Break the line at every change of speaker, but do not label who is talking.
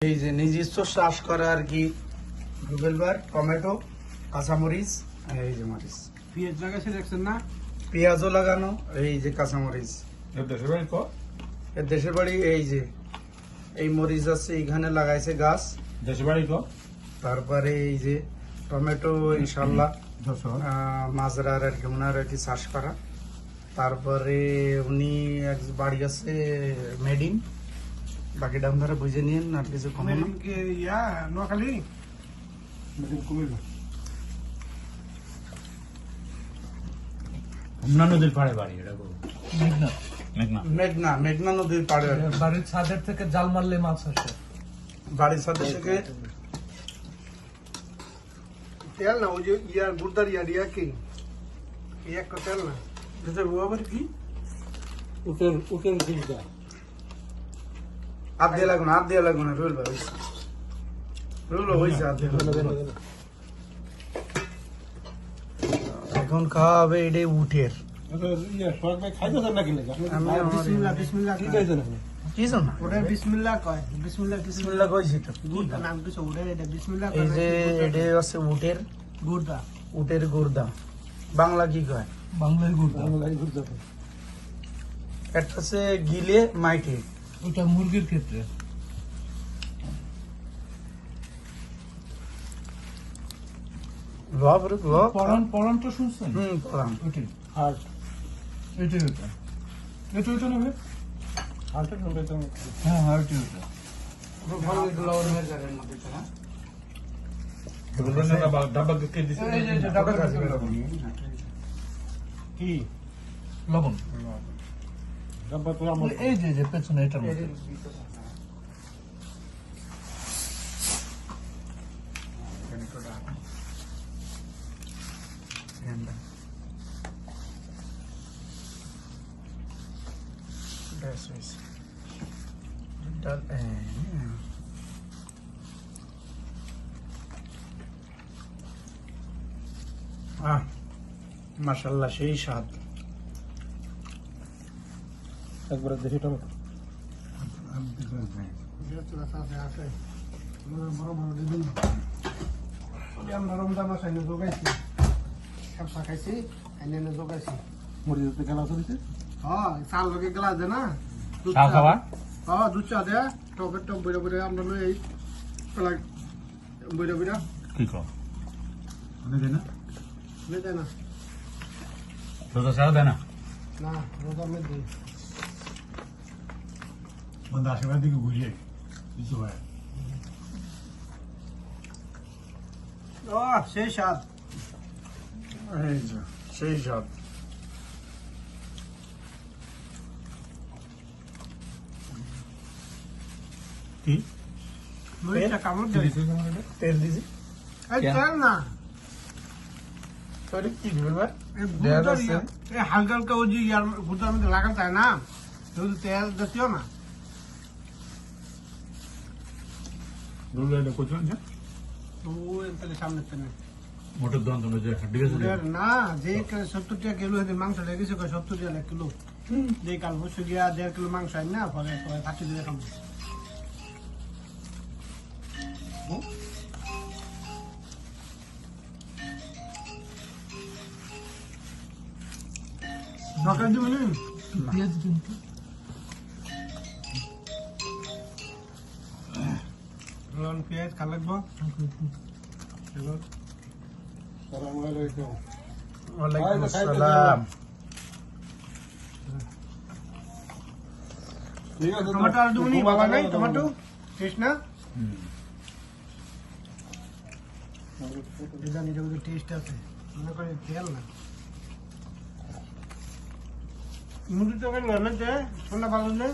এই যে নিজস্ব চাষ করা আর কি গুগল বার টমেটো কাঁচামরিচ এই যে মরিচ।
পেঁয়াজ লাগাইছে দেখছেন না?
পেঁয়াজও লাগানো এই যে কাঁচামরিচ।
দেশের বাড়ি কো?
এর দেশের বাড়ি এই যে এই মরিচ আছে এইখানে লাগাইছে গাছ।
দেশের বাড়ি কো?
তারপরে এই যে টমেটো ইনশাল্লাহ মাজরার আর কি ওনার আর কি চাষ করা। তারপরে উনি এক বাড়ি আছে মেডিন। বাকি দাম ধরে বুঝে নিন আর কিছু কমে
ইয়া নোয়াখালী?
কুমিল্লা নদীর পাড়ে বাড়ি এটা মেঘনা।
মেঘনা। মেঘনা নদীর পাড়ে কি।
বাড়ির ছাদের থেকে জাল মারলে মাছ আসে।
বাড়ির সাথে থেকে?
তেল না ওই যে ইয়া গুড়দার ইয়া ইয়া কি? একটা তেল না।
এটা ও আবার কি?
উটের উটের গুড়দা
হাত দিয়ে লাগবে না হাত দিয়ে লাগবে না রুল ভাই রুল হয়েছে দিয়ে এখন খাওয়া হবে এটাই উঠের
ইয়ে কি
কয়।
গুর্দা বাংলা কি কয়?
বাংলার
একটা হচ্ছে গিলে মাইটে।
ওটা মুরগির ক্ষেত্রে।
লব রে লব
পরান পরান তো শুনছেন?
হুম পড়াম
ওইটাই।
হার্ট
এটাই ওটা। এটা ওইটা নেবে?
হার্টের সঙ্গে তো।
হ্যাঁ ওটা।
ডাব্বা কে?
লবণ।
এই যে যে পেছনে এটার মধ্যে
That's nice. ডাল হ্যাঁ। আহ মাশাল্লাহ সেই স্বাদ
একবার দেশি টমেটো
আছে রমজান মাস আইনে যোগাইছি খেপসা খাইছি আইনে যোগাইছি
মরিচতে খেলা চলছে
হ্যাঁ চাল লোকে গেলা দে না।
খাওয়া
হ্যাঁ দুধ চা দে টকের টক বইরা বইরা আমরা এই বইরা বইরা
কি না
দেয় না? না রোজা দিই।
বন্ধু আশেপাশ দিকে ঘুরিয়ে কিছু হয়
ও সেই স্বাদ
এই যে, সেই স্বাদ
কি
লইটা কামড় দেয়
তেল দিছি
এই
কেন?
তেল না
তোর কি বলবা
এই
দেয়া
গুড়টার
যাচ্ছে?
ইয়া- এই হালকা হালকা ওই যে ইয়ার গুড়টার মধ্যে লাগান যায় না শুধু তেল জাতীয় না
কত আছে
তো তাহলে সামনে
যে হাড্ডি গেছে
না যে সত্তর টাকা কিলো হতে মাংস লেগেছে সত্তর টাকা এক কিলো। যে কাল বসে গিয়া দেড় কিলো মাংস আই না পরে পরে কাটি দিয়ে খাব সকাল দিবি
পেঁয়াজ কিন্তু
লন পেঁয়াজ খা লাগবো
সালামু
ওয়ালাইকুম আসসালাম
আছে
টমেটো আর দিবি বাবা নাই? টমেটো? টেস্ট না? এটা নিজে মধ্যে টেস্ট আছে। মনে করে তেল না। মুড়ি তরকারি রান্না যায় ঠান্ডা ভালো না?